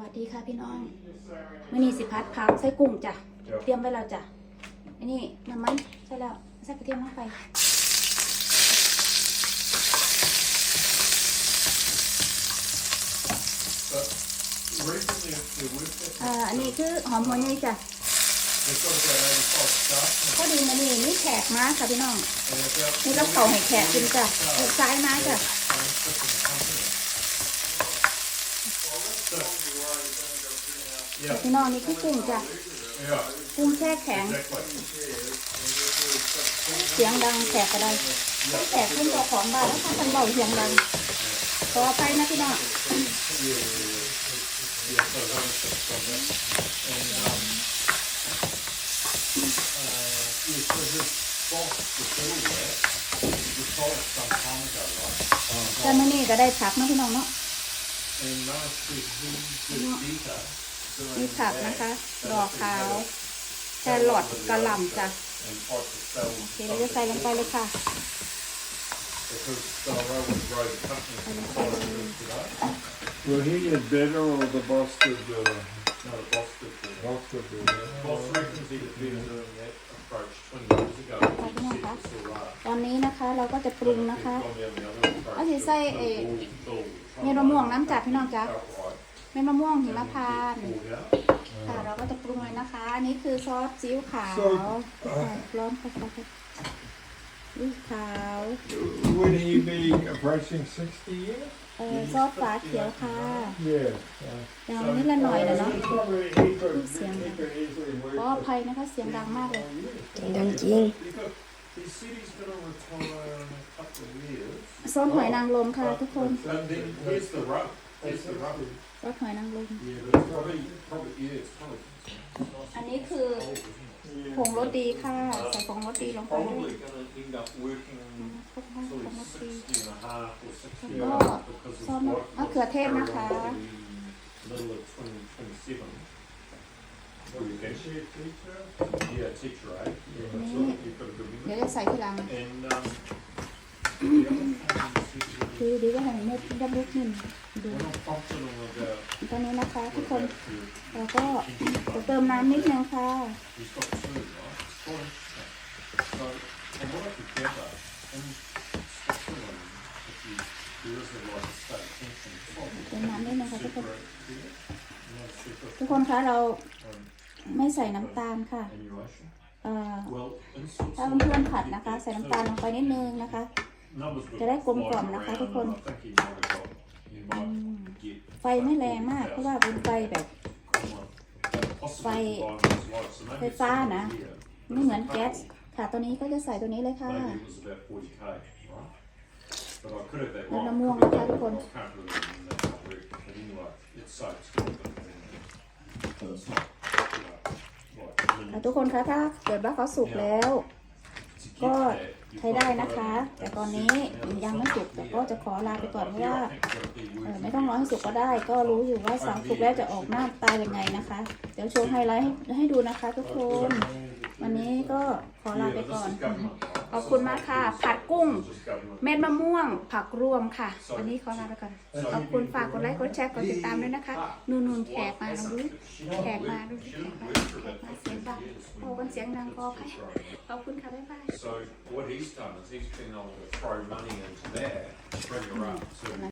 วัสดีค่ะพี่น้องมื่อนี้สิพัดผักใส่กุ้งจ้ะครับเตรียมไว้แล้วจ้ะ อันนี้น้ำมันใช่แล้วใส่กระเทียมลงไป But recently, the work that อ่าอันนี้คือหอมหัวใหญ่จ้ะ they've got about 85 staff พอดีมานี่มีแขกมาค่ะพี่น้อง and about นี่รับเขาให้แขกกินจ้ะเออซ้ายมาจ้ะ Yeah, พี่น้องนี่คือกุ้งจ้ะ กุ้งแช่แข็ง เสียงดังแสบกระได้แสบขึ้นตัวของบ้านแล้วค่ะทันเบาเสียงดังขอไปนะพี่น้องแต่เมื่อนี้ก็ได้ผักนะพี่น้องเนาะ มีผักนะคะ ดอกขาวแครอทกระหล่ำจ้ะ And tried to sell โอเคเราจะใส่ลงไปเลยค่ะ because Dalrymple ตอนนี้นะคะเราก็จะปรุงนะคะ But if he'd gone down the other approach, เอาสิใส่เอ่อ all- all เม็ดมะม่วงน้ำจัดพี่น้องจ๊ะ outright เม็ดมะม่วงหิมพานต์ pulled out. ค่ะเราก็จะปรุงเลยนะคะ อันนี้คือซอสซีอิ๊วขาวซอสค่ะร้อนค่ะค่ะค่ะซีอิ๊วขาว Would he be approaching sixty years? เอ่อซอสฝาเขียวค่ะ Yes. อย่างนี้ละหน่อยนะเนาะ Probably he could, Xiang he could easily work. ขออภัยนะคะเสียงดังมากเลยดังจริง Because he said he's gonna retire in a couple of years. ซอสหอยนางรมค่ะทุกคน And then here's the rub, here's the rub. ซอสหอยนางรม Yeah, but it's probably, probably, yeah, it's probably. อันนี้คือผงรสดีค่ะ ใส่ผงรสดีลงไปด้วย Probably gonna end up working พวกผง till ร he's สดี sixty and a half or sixty แล้ว and ก็ a half because his ซอส wife มะเขือเทศนะคะ middle of twenty twenty-seven. Is she a teacher? Yeah, teacher, eh? Yeah, ใส่ทีหลัง And, um, the other thing is, คือดีก็ให้เม็ดดับเบิลขึ้นดู we're not confident about ตอนนี้นะคะทุก what คน about the แล้วก็จะเติมน้ำนิดนึงค่ะ He's got two, right? It's quite interesting. So, from what I could gather, in Switzerland, if you, there is a lot of state pension, probably เติมน้ำนิดนึงค่ะทุกคน separate here, no separate ทุกคนคะเรา um, ไม่ใส่น้ำตาลค่ะ annuation. เอ่อ Well, in ถ้า Switzerland. เพื่อนๆผัดนะคะ ใส่น้ำตาลลงไปนิดนึงนะคะ numbers were จะได้กลมกล่อม flying นะคะ around, ทุกคน and I think he might have got, he might get ไฟไม่แรงมาก เพราะว่าเป็นไฟแบบ possibly Fai- combined with his wife, so maybe ไฟ it's ฟ้า over นะ here. ไม่เหมือนแก๊สค่ะตัวนี้ก็จะใส่ตัวนี้เลยค่ะ Maybe it was about forty k, right? But I could have that แล้ว wrong. มะม่วง Could นะคะ be ทุกคน I ทุกคนคะถ้าเกิดว่าเขาสุกแล้ว ก็ใช้ได้นะคะ แต่ตอนนี้ยังไม่สุกแต่ก็จะขอลาไปก่อนเพราะว่าไม่ต้องรอให้สุกก็ได้ ก็รู้อยู่ว่าสังสุกแล้วจะออกหน้าตายังไงนะคะ เดี๋ยวโชว์ไฮไลท์ให้ดูนะคะ ทุกคน วันนี้ก็ขอลาไปก่อน ขอบคุณมากค่ะ ผัดกุ้ง เม็ดมะม่วง ผักรวมค่ะ วันนี้ขอลาไปก่อน ขอบคุณฝากกดไลค์กดแชร์กดติดตามด้วยนะคะ นูนนูนแขกมาดูดิแขกมาดูแขกมาแขกมาเสียงดังโอ้กันเสียงดังขออภัยขอบคุณค่ะ บ๊ายบาย So what he's done is he's been able to throw money into that, bring her up to